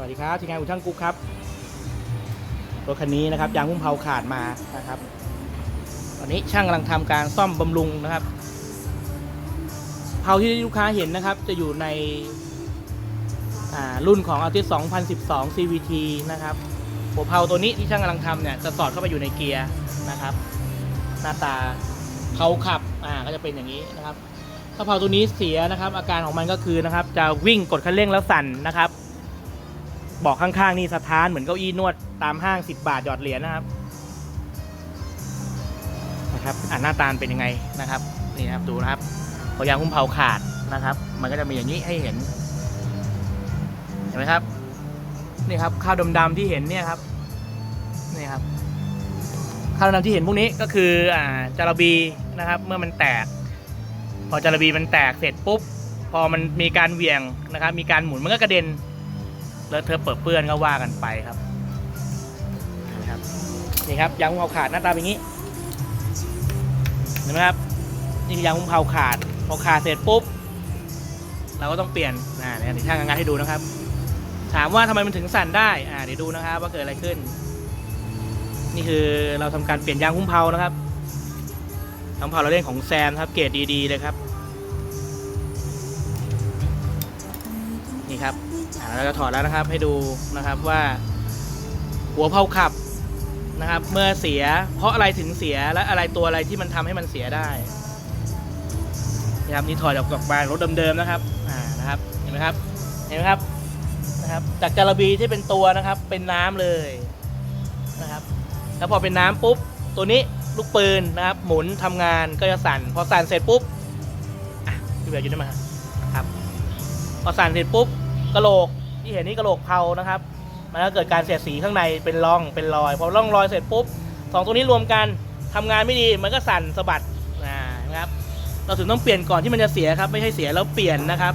วัสดีครับทีมงานอุช่างกุ๊กครับรถคันนี้นะครับยางหุ้มเผาขาดมานะครับ ตอนนี้ช่างกำลังทำการซ่อมบำรุงนะครับเผาที่ลูกค้าเห็นนะครับ จะอยู่ในรุ่นของ Altis 2012 CVT นะครับหัวเผาตัวนี้ที่ช่างกำลังทำเนี่ยจะสอดเข้าไปอยู่ในเกียร์นะครับ หน้าตาเผาขับอ่าก็จะเป็นอย่างนี้นะครับถ้าเผาตัวนี้เสียนะครับ อาการของมันก็คือนะครับ จะวิ่งกดคันเร่งแล้วสั่นนะครับ บอกข้างๆนี่สะท้านเหมือนเก้าอี้นวดตามห้าง 10 บาทหยอดเหรียญนะครับนะครับอ่าหน้าตาเป็นยังไงนะครับนี่นะครับดูนะครับพอยางหุ้มเผาขาดนะครับ มันก็จะมีอย่างนี้ให้เห็นเห็นไหมครับนี่ครับข้าวดำๆที่เห็นเนี่ยครับนี่ครับข้าวดำๆที่เห็นพวกนี้ก็คืออ่าจาระบีนะครับ เมื่อมันแตก พอจาระบีมันแตกเสร็จปุ๊บพอมันมีการเหวี่ยงนะครับ มีการหมุนมันก็กระเด็น แล้วเธอะเปิดเปื้อนก็ว่ากันไปครับนะครับนี่ครับยางหุ้มเผาขาดหน้าตาเป็นอย่างนี้เห็นไหมครับนี่คือยางหุ้มเผาขาดพอขาดเสร็จปุ๊บ เราก็ต้องเปลี่ยนอ่าเดี๋ยวช่างงานให้ดูนะครับ ถามว่าทำไมมันถึงสั่นได้อ่าเดี๋ยวดูนะครับว่าเกิดอะไรขึ้น นี่คือเราทำการเปลี่ยนยางหุ้มเผานะครับยางเผาเราเล่นของแซมครับเกรดดีๆเลยครับ ครับเราจะถอดแล้วนะครับให้ดูนะครับว่า หัวเผาขับนะครับ เมื่อเสีย เพราะอะไรถึงเสียและอะไรตัวอะไรที่มันทำให้มันเสียได้นี่ครับนี่ถอดออกจากบานรถเดิมๆนะครับอ่านะครับเห็นไหมครับเห็นไหมครับนะครับ จากจาระบีที่เป็นตัวนะครับ เป็นน้ำเลยนะครับแล้วพอเป็นน้ำปุ๊บตัวนี้ลูกปืนนะครับ หมุนทำงานก็จะสั่น พอสั่นเสร็จปุ๊บอะพี่เบียร์อยู่ได้ไหมครับ พอสั่นเสร็จปุ๊บ กระโหลกที่เห็นนี่กระโหลกเผานะครับ มันก็เกิดการเสียดสีข้างในเป็นร่องเป็นรอยพอร่องรอยเสร็จปุ๊บสองตัวนี้รวมกันทำงานไม่ดีมันก็สั่นสะบัดนะครับเราถึงต้องเปลี่ยนก่อนที่มันจะเสียครับไม่ใช่เสียแล้วเปลี่ยนนะครับ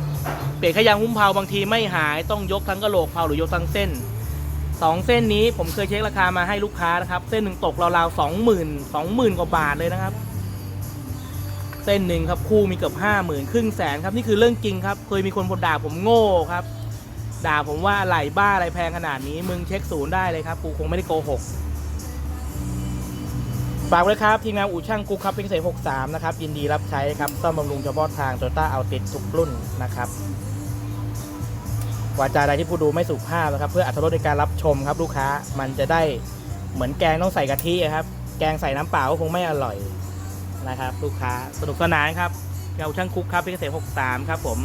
เปลี่ยนแค่ยางหุ้มเผาบางทีไม่หายต้องยกทั้งกระโหลกเผาหรือยกทั้งเส้นสองเส้นนี้ผมเคยเช็คราคามาให้ลูกค้านะครับ เส้นหนึ่งตกราวๆสองหมื่นสองหมื่นกว่าบาทเลยนะครับ เส้นหนึ่งครับคู่มีเกือบห้าหมื่นครึ่งแสนครับนี่คือเรื่องจริงครับ เคยมีคนบ่นด่าผมโง่ครับ ด่าผมว่าอะไรบ้าอะไรแพงขนาดนี้ มึงเช็คศูนย์ได้เลยครับ กูคงไม่ได้โกหกฝากเลยครับทีมงานอู่ช่างกูครับเพ็งเสก63 นะครับ ยินดีรับใช้ครับซ่อมบำรุงเฉพาะทางโตต้าเอาติดทุกรุ่นนะครับวาจาใดที่ผู้ดูไม่สุภาพนะครับ เพื่ออัตรถรในการรับชมครับลูกค้ามันจะได้เหมือนแกงต้องใส่กะทิครับ แกงใส่น้ำเปล่าก็คงไม่อร่อยนะครับ ลูกค้าสนุกสนานครับเราช่างคุกครับเพ็งเกษตร63 ครับผม